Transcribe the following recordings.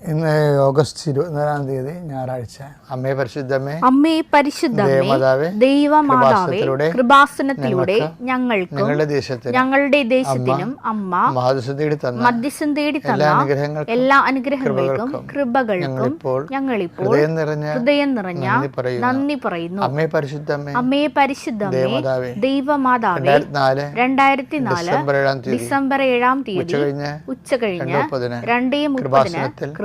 ഇന്ന് ഓഗസ്റ്റ് ഇരുപത്തിനാലാം തീയതി ഞായറാഴ്ച. അമ്മേ പരിശുദ്ധമേ അമ്മേ പരിശുദ്ധമേ ദേവമാതാവേ, കൃപാസനത്തിലൂടെ ഞങ്ങൾക്ക് ഞങ്ങളുടെ ദേശത്തിന് ഞങ്ങളുടെ ദേശത്തിനും അമ്മ മധ്യസ്ഥം തേടി തന്ന എല്ലാ അനുഗ്രഹങ്ങൾക്കും കൃപകൾക്കും ഞങ്ങളിപ്പോൾ ഹൃദയം നിറഞ്ഞ ഹൃദയം നിറഞ്ഞ നന്ദി പറയുന്നു. അമ്മേ പരിശുദ്ധമേ അമ്മേ പരിശുദ്ധമേ ദേവമാതാവേ രണ്ടായിരത്തി നാല് ഡിസംബർ ഏഴാം തീയതി ഉച്ച കഴിഞ്ഞ് രണ്ടേ മുപ്പതിന്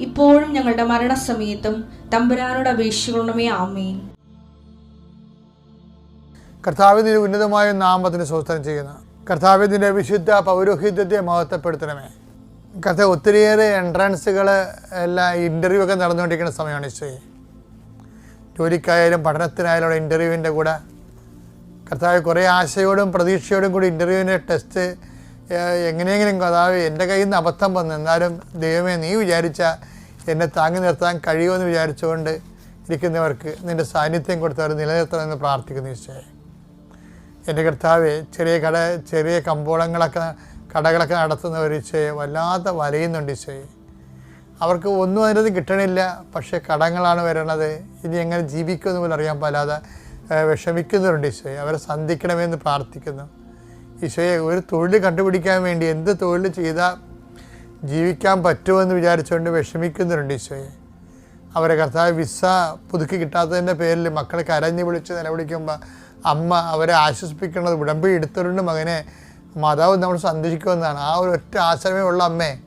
ഇപ്പോഴും ഞങ്ങളുടെ മരണസമയത്തും തമ്പുരാനോട് അപേക്ഷിക്കണമേ ആമേൻ. കർത്താവിന്റെ ഉന്നതമായ നാമത്തിന് സ്വസ്ഥം ചെയ്യുന്നു. കർത്താവിന്റെ വിശുദ്ധ പൗരോഹിത്യത്തെ മഹത്വപ്പെടുത്തണമേ. കർത്താവ് ഒത്തിരിയേറെ എൻട്രൻസുകൾ എല്ലാം ഇന്റർവ്യൂ ഒക്കെ നടന്നുകൊണ്ടിരിക്കുന്ന സമയമാണ് ഈശോയെ ജോലിക്കായാലും പഠനത്തിനായാലും ഇന്റർവ്യൂവിന്റെ കൂടെ. കർത്താവ് കുറേ ആശയോടും പ്രതീക്ഷയോടും കൂടി ഇന്റർവ്യൂവിന്റെ ടെസ്റ്റ് എങ്ങനെയെങ്കിലും കഥാവ് എന്റെ കയ്യിൽ നിന്ന് അബദ്ധം വന്നു. എന്നാലും ദൈവമേ നീ വിചാരിച്ച എന്നെ താങ്ങി നിർത്താൻ കഴിയുമെന്ന് വിചാരിച്ചുകൊണ്ട് ഇരിക്കുന്നവർക്ക് നിന്റെ സാന്നിധ്യം കൊടുത്തവർ നിലനിർത്തണമെന്ന് പ്രാർത്ഥിക്കുന്നു ഈശോയെ. എന്റെ കർത്താവ് ചെറിയ കട ചെറിയ കമ്പോളങ്ങളൊക്കെ കടകളൊക്കെ നടത്തുന്നവർ ഈശോയെ വല്ലാത്ത വലയുന്നുണ്ട് ഈശോയെ. അവർക്ക് ഒന്നും അതിനൊന്നും കിട്ടണില്ല പക്ഷേ കടങ്ങളാണ് വരണത്. ഇനി എങ്ങനെ ജീവിക്കുമെന്ന് പോലും അറിയാൻ പാലാതെ വിഷമിക്കുന്നവരുണ്ട് ഈശോയെ. അവരെ സന്ധിക്കണമെന്ന് പ്രാർത്ഥിക്കുന്നു. ഈശോയെ ഒരു തൊഴിൽ കണ്ടുപിടിക്കാൻ വേണ്ടി എന്ത് തൊഴിൽ ചെയ്താൽ ജീവിക്കാൻ പറ്റുമെന്ന് വിചാരിച്ചുകൊണ്ട് വിഷമിക്കുന്നുണ്ട് ഈശോയെ. അവരെ കർത്താവ് വിസ പുതുക്കി കിട്ടാത്തതിന്റെ പേരിൽ മക്കളെ കരഞ്ഞു വിളിച്ച് നിലവിളിക്കുമ്പോൾ അമ്മ അവരെ ആശ്വസിപ്പിക്കുന്നത് ഉടമ്പടി എടുത്തുകൊണ്ട് മകനെ. മാതാവ് നമ്മൾ സന്ദർശിക്കുമെന്നാണ് ആ ഒരു ഒറ്റ ആശ്രമേ ഉള്ള അമ്മേ.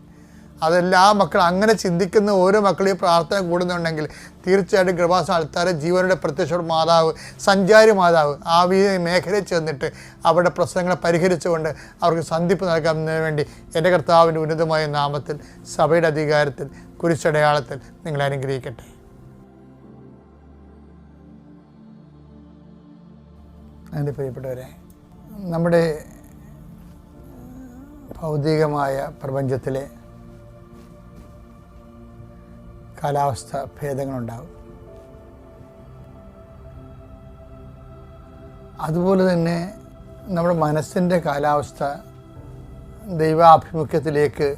അതെല്ലാം മക്കളും അങ്ങനെ ചിന്തിക്കുന്ന ഓരോ മക്കളും ഈ പ്രാർത്ഥന കൂടുന്നുണ്ടെങ്കിൽ തീർച്ചയായിട്ടും കൃപാസ ആൾക്കാരെ ജീവനുടെ പ്രത്യക്ഷ മാതാവ് സഞ്ചാരി മാതാവ് ആ മേഖലയിൽ ചെന്നിട്ട് അവരുടെ പ്രശ്നങ്ങളെ പരിഹരിച്ചുകൊണ്ട് അവർക്ക് സന്ധിപ്പ് നൽകുന്നതിന് വേണ്ടി എന്റെ കർത്താവിന്റെ ഉന്നതമായ നാമത്തിൽ സഭയുടെ അധികാരത്തിൽ കുരിശടയാളത്തിൽ നിങ്ങളെ അനുഗ്രഹിക്കട്ടെ. എന്റെ പ്രിയപ്പെട്ടവരെ നമ്മുടെ ഭൗതികമായ പ്രപഞ്ചത്തിലെ കാലാവസ്ഥ ഭേദങ്ങളുണ്ടാകും അതുപോലെ തന്നെ നമ്മുടെ മനസ്സിന്റെ കാലാവസ്ഥ ദൈവാഭിമുഖ്യത്തിലേക്ക്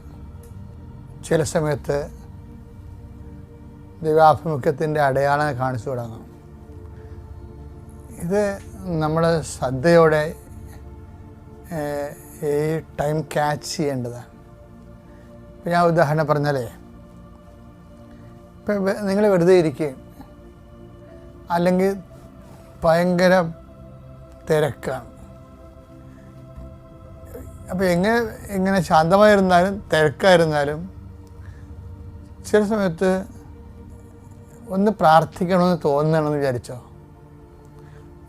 ചില സമയത്ത് ദൈവാഭിമുഖ്യത്തിന്റെ അടയാളം കാണിച്ചു തുടങ്ങും. ഇത് നമ്മൾ ശ്രദ്ധയോടെ ഈ ടൈം ക്യാച്ച് ചെയ്യേണ്ടതാണ്. ഞാൻ ഉദാഹരണം പറഞ്ഞാലേ നിങ്ങൾ വെറുതെ ഇരിക്കുകയും അല്ലെങ്കിൽ ഭയങ്കര തിരക്കാണ്. അപ്പോൾ എങ്ങനെ എങ്ങനെ ശാന്തമായിരുന്നാലും തിരക്കായിരുന്നാലും ചില സമയത്ത് ഒന്ന് പ്രാർത്ഥിക്കണമെന്ന് തോന്നണമെന്ന് വിചാരിച്ചോ?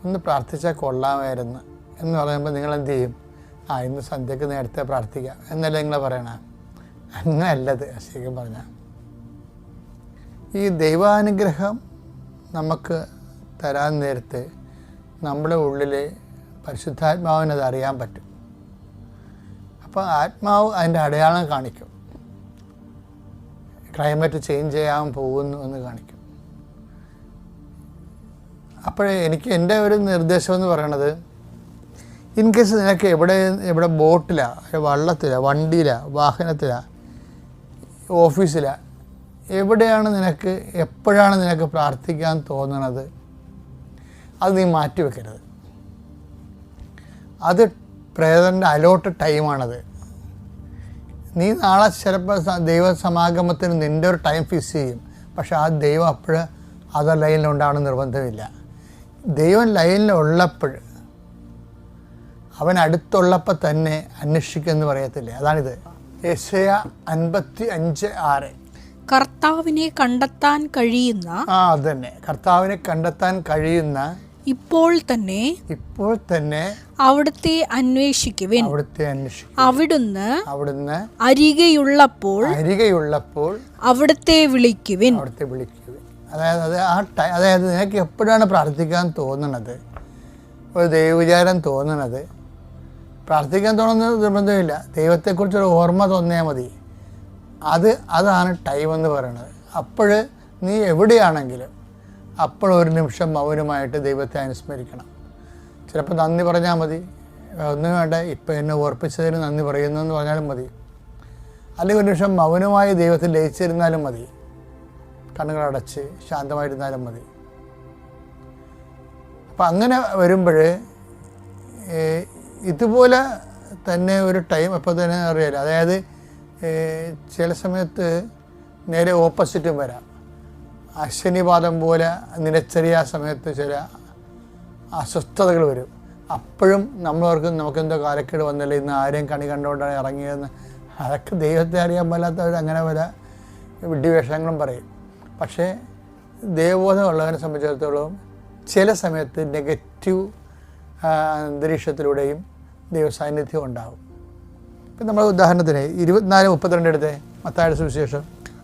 ഒന്ന് പ്രാർത്ഥിച്ചാൽ കൊള്ളാമായിരുന്നു എന്ന് പറയുമ്പോൾ നിങ്ങൾ എന്ത് ചെയ്യും? ആ ഇന്ന് സന്ധ്യക്ക് നേരത്തെ പ്രാർത്ഥിക്കാം. എന്നല്ല നിങ്ങൾ പറയണേ? അങ്ങനല്ലത് ശരിക്കും പറഞ്ഞാൽ ഈ ദൈവാനുഗ്രഹം നമുക്ക് തരാൻ നേരത്ത് നമ്മുടെ ഉള്ളിലെ പരിശുദ്ധാത്മാവിനത് അറിയാൻ പറ്റും. അപ്പോൾ ആത്മാവ് അതിന്റെ അടയാളം കാണിക്കും. ക്ലൈമറ്റ് ചേഞ്ച് ചെയ്യാൻ പോകുന്നു എന്ന് കാണിക്കും. അപ്പോഴേ എനിക്ക് എന്റെ ഒരു നിർദ്ദേശം എന്ന് പറയണത് ഇൻ കേസ് നിനക്ക് എവിടെ എവിടെ ബോട്ടിലാണ് വള്ളത്തിലാണ് വണ്ടിയിലാണ് വാഹനത്തിലാണ് ഓഫീസിലാണ് എവിടെയാണ് നിനക്ക് എപ്പോഴാണ് നിനക്ക് പ്രാർത്ഥിക്കാൻ തോന്നണത്? അത് നീ മാറ്റി വെക്കരുത്. അത് പ്രേതന്റെ അലോട്ട് ടൈമാണത്. നീ നാളെ ചിലപ്പോൾ ദൈവസമാഗമത്തിന് ദൈവ സമാഗമത്തിന് നിന്റെ ഒരു ടൈം ഫിക്സ് ചെയ്യും. പക്ഷെ ആ ദൈവം അപ്പോൾ അതർ ലൈനിലുണ്ടാവണം നിർബന്ധമില്ല. ദൈവം ലൈനിലുള്ളപ്പോൾ അവൻ അടുത്തുള്ളപ്പോൾ തന്നെ അന്വേഷിക്കുമെന്ന് പറയത്തില്ലേ? അതാണിത്. യശയ അൻപത്തി അഞ്ച് ആറ്. കർത്താവിനെ കണ്ടെത്താൻ കഴിയുന്ന ആ അത് കർത്താവിനെ കണ്ടെത്താൻ കഴിയുന്ന ഇപ്പോൾ തന്നെ ഇപ്പോൾ തന്നെ അവിടുത്തെ അന്വേഷിക്കുവിൻ. അവിടുത്തെ അന്വേഷിക്കും. അവിടുന്ന് അവിടുന്ന് അരികെയുള്ളപ്പോൾ അരികെയുള്ളപ്പോൾ അവിടുത്തെ വിളിക്കുവിൻ. അവിടുത്തെ വിളിക്കുവൻ. അതായത് അത് ആ ടൈം അതായത് നിനക്ക് എപ്പോഴാണ് പ്രാർത്ഥിക്കാൻ തോന്നുന്നത് ഒരു ദൈവവിചാരം തോന്നണത്? പ്രാർത്ഥിക്കാൻ തോന്നുന്നത് നിർബന്ധമില്ല. ദൈവത്തെക്കുറിച്ചൊരു ഓർമ്മ തോന്നിയാൽ മതി. അത് അതാണ് ടൈം എന്ന് പറയുന്നത്. അപ്പോൾ നീ എവിടെയാണെങ്കിലും അപ്പോൾ ഒരു നിമിഷം മൗനമായിട്ട് ദൈവത്തെ അനുസ്മരിക്കണം. ചിലപ്പോൾ നന്ദി പറഞ്ഞാൽ മതി. ഒന്നും വേണ്ട. ഇപ്പം എന്നെ ഓർപ്പിച്ചതിന് നന്ദി പറയുന്നു എന്ന് പറഞ്ഞാലും മതി. അല്ലെങ്കിൽ ഒരു നിമിഷം മൗനമായി ദൈവത്തിൽ ലയിച്ചിരുന്നാലും മതി. കണ്ണുകളടച്ച് ശാന്തമായിരുന്നാലും മതി. അപ്പം അങ്ങനെ വരുമ്പോൾ ഇതുപോലെ തന്നെ ഒരു ടൈം അപ്പോൾ തന്നെ അറിയാലോ. അതായത് ചില സമയത്ത് നേരെ ഓപ്പോസിറ്റും വരാം. അശ്വനിപാതം പോലെ നിലച്ചെറിയ സമയത്ത് ചില അസ്വസ്ഥതകൾ വരും. അപ്പോഴും നമ്മളവർക്ക് നമുക്കെന്തോ കാലക്കേട് വന്നില്ല ഇന്ന് ആരെയും കണി കണ്ടുകൊണ്ടാണ് ഇറങ്ങിയതെന്ന്. അതൊക്കെ ദൈവത്തെ അറിയാൻ പറ്റാത്തവർ അങ്ങനെ പല വിഡ്ഢിവേഷങ്ങളും പറയും. പക്ഷേ ദൈവബോധമുള്ളവരെ സംബന്ധിച്ചിടത്തോളം ചില സമയത്ത് നെഗറ്റീവ് അന്തരീക്ഷത്തിലൂടെയും ദൈവസാന്നിധ്യം ഉണ്ടാകും നമ്മൾ ഉദാഹരണത്തിന് ഇരുപത്തിനാല് മുപ്പത്തിരണ്ട് എടുത്തേ മത്തായുടെ സുവിശേഷം.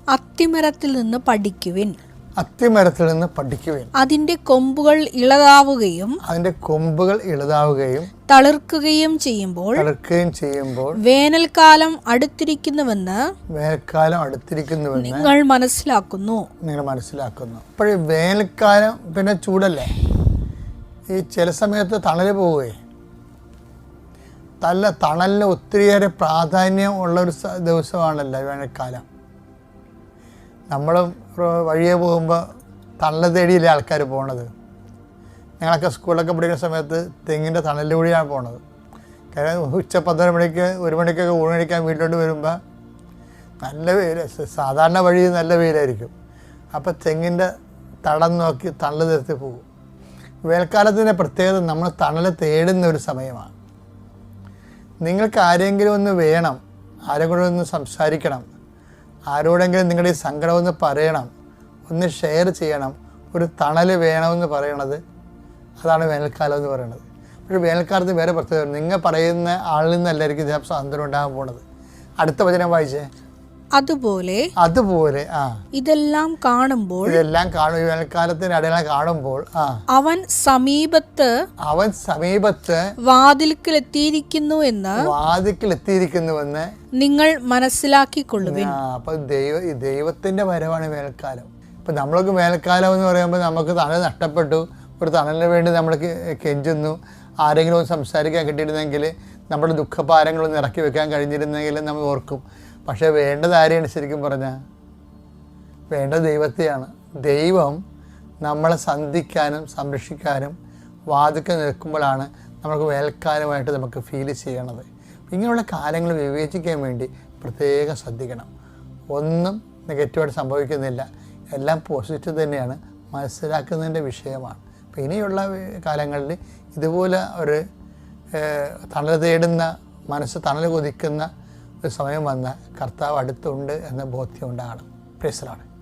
അത്തിമരത്തിൽ നിന്ന് പഠിക്കുവിൻ. അത്തിമരത്തിൽ നിന്ന് പഠിക്കുവിൻ. അതിന്റെ കൊമ്പുകൾ ഇളതാവുകയും അതിന്റെ കൊമ്പുകൾ ഇളതാവുകയും തളിർക്കുകയും ചെയ്യുമ്പോൾ തളിർക്കുകയും ചെയ്യുമ്പോൾ വേനൽക്കാലം അടുത്തിരിക്കുന്നുവെന്ന് വേനൽക്കാലം അടുത്തിരിക്കുന്നുവെന്ന് നിങ്ങൾ മനസ്സിലാക്കുന്നു. നിങ്ങൾ മനസ്സിലാക്കുന്നു. അപ്പോഴേ വേനൽക്കാലം പിന്നെ ചൂടല്ലേ? ഈ ചില സമയത്ത് തണൽ പോവുകയെ. തല്ല തണലിന് ഒത്തിരിയേറെ പ്രാധാന്യം ഉള്ള ഒരു ദിവസമാണല്ലോ വേനൽക്കാലം നമ്മൾ വഴിയെ പോകുമ്പോൾ തണൽ തേടിയില്ലേ ആൾക്കാർ പോണത്. ഞങ്ങളൊക്കെ സ്കൂളിലൊക്കെ പഠിക്കുന്ന സമയത്ത് തെങ്ങിന്റെ തണലിലൂടെയാണ് പോണത്. കാരണം ഉച്ച പന്ത്രണ്ട് മണിക്ക് ഒരു മണിക്കൊക്കെ ഊണ് വീട്ടിലോട്ട് വരുമ്പോൾ നല്ല വെയിൽ സാധാരണ വഴി നല്ല വെയിലായിരിക്കും. അപ്പോൾ തെങ്ങിന്റെ തടം നോക്കി തണൽ നിർത്തി പോകും. വേൽക്കാലത്തിന്റെ പ്രത്യേകത നമ്മൾ തണൽ തേടുന്ന ഒരു സമയമാണ്. നിങ്ങൾക്ക് ആരെങ്കിലും ഒന്ന് വേണം ആരെങ്കിലും ഒന്ന് സംസാരിക്കണം ആരോടെങ്കിലും നിങ്ങളുടെ ഈ സങ്കടം ഒന്ന് പറയണം ഒന്ന് ഷെയർ ചെയ്യണം ഒരു തണൽ വേണമെന്ന് പറയണത് അതാണ് വേനൽക്കാലം എന്ന് പറയുന്നത്. പക്ഷേ വേനൽക്കാലത്ത് വേറെ പ്രത്യേകത നിങ്ങൾ പറയുന്ന ആളിൽ നിന്നല്ലായിരിക്കും ചിലപ്പോൾ സ്വാതന്ത്ര്യം ഉണ്ടാകാൻ പോണത്. അടുത്ത വചനം വായിച്ചേ. അതുപോലെ അതുപോലെ ആ. ഇതെല്ലാം കാണുമ്പോൾ ഇതെല്ലാം കാണും ഈ കാണുമ്പോൾ ആ. അവൻ സമീപത്ത് അവൻ സമീപത്ത് വാതിൽക്കൽ എത്തിയിരിക്കുന്നു എന്ന് വാതിക്കൽ എത്തിയിരിക്കുന്നുവെന്ന് നിങ്ങൾ മനസ്സിലാക്കിക്കൊള്ളുവിൻ. ആ അപ്പൊ ദൈവ ദൈവത്തിന്റെ വരവാണ് വേനൽക്കാലം. ഇപ്പൊ നമ്മളൊക്കെ വേനൽക്കാലം എന്ന് പറയുമ്പോൾ നമുക്ക് തണൽ നഷ്ടപ്പെട്ടു ഒരു തണലിന് വേണ്ടി നമ്മൾ കെ- കെഞ്ചുന്നു. ആരെങ്കിലും ഒന്ന് സംസാരിക്കാൻ കിട്ടിയിരുന്നെങ്കിൽ നമ്മുടെ ദുഃഖഭാരങ്ങളൊന്ന് ഇറക്കി വെക്കാൻ കഴിഞ്ഞിരുന്നെങ്കിൽ നമ്മൾ ഓർക്കും. പക്ഷേ വേണ്ടത് ആരെയാണ് ശരിക്കും പറഞ്ഞാൽ വേണ്ട ദൈവത്തെയാണ്. ദൈവം നമ്മളെ സന്ധിക്കാനും സംരക്ഷിക്കാനും വാതിക്കൽ നിൽക്കുമ്പോഴാണ് നമുക്ക് വേൽക്കാലമായിട്ട് നമുക്ക് ഫീൽ ചെയ്യണത്. ഇങ്ങനെയുള്ള കാലങ്ങൾ വിവേചിക്കാൻ വേണ്ടി പ്രത്യേകം ശ്രദ്ധിക്കണം. ഒന്നും നെഗറ്റീവായിട്ട് സംഭവിക്കുന്നില്ല. എല്ലാം പോസിറ്റീവ് തന്നെയാണ്. മനസ്സിലാക്കുന്നതിന്റെ വിഷയമാണ്. അപ്പോൾ ഇനിയുള്ള കാലങ്ങളിൽ ഇതുപോലെ ഒരു തണൽ തേടുന്ന മനസ്സ് തണൽ കൊതിക്കുന്ന സമയം വന്ന കർത്താവ് അടുത്തുണ്ട് എന്ന ബോധ്യം ഉണ്ടാകണം. പ്രേസലാണ്